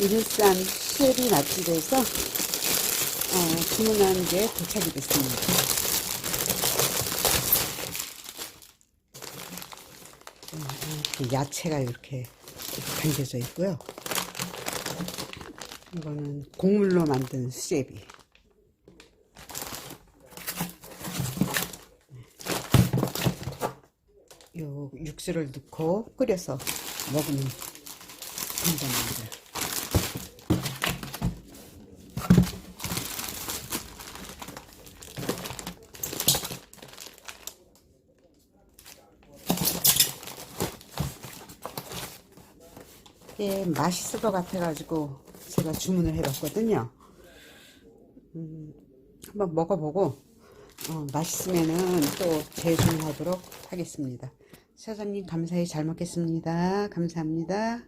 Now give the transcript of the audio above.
일산 쉐리 맛집에서 어, 주문한 게 도착이 됐습니다. 음, 이렇게 야채가 이렇게 담겨져 있고요. 이거는 곡물로 만든 수제비. 요 육수를 넣고 끓여서 먹으면 된답니다. 이게 맛있을 것 같아가지고 제가 주문을 해봤거든요. 음, 한번 먹어보고 어, 맛있으면은 또 재주문하도록 하겠습니다. 사장님 감사히 잘 먹겠습니다. 감사합니다.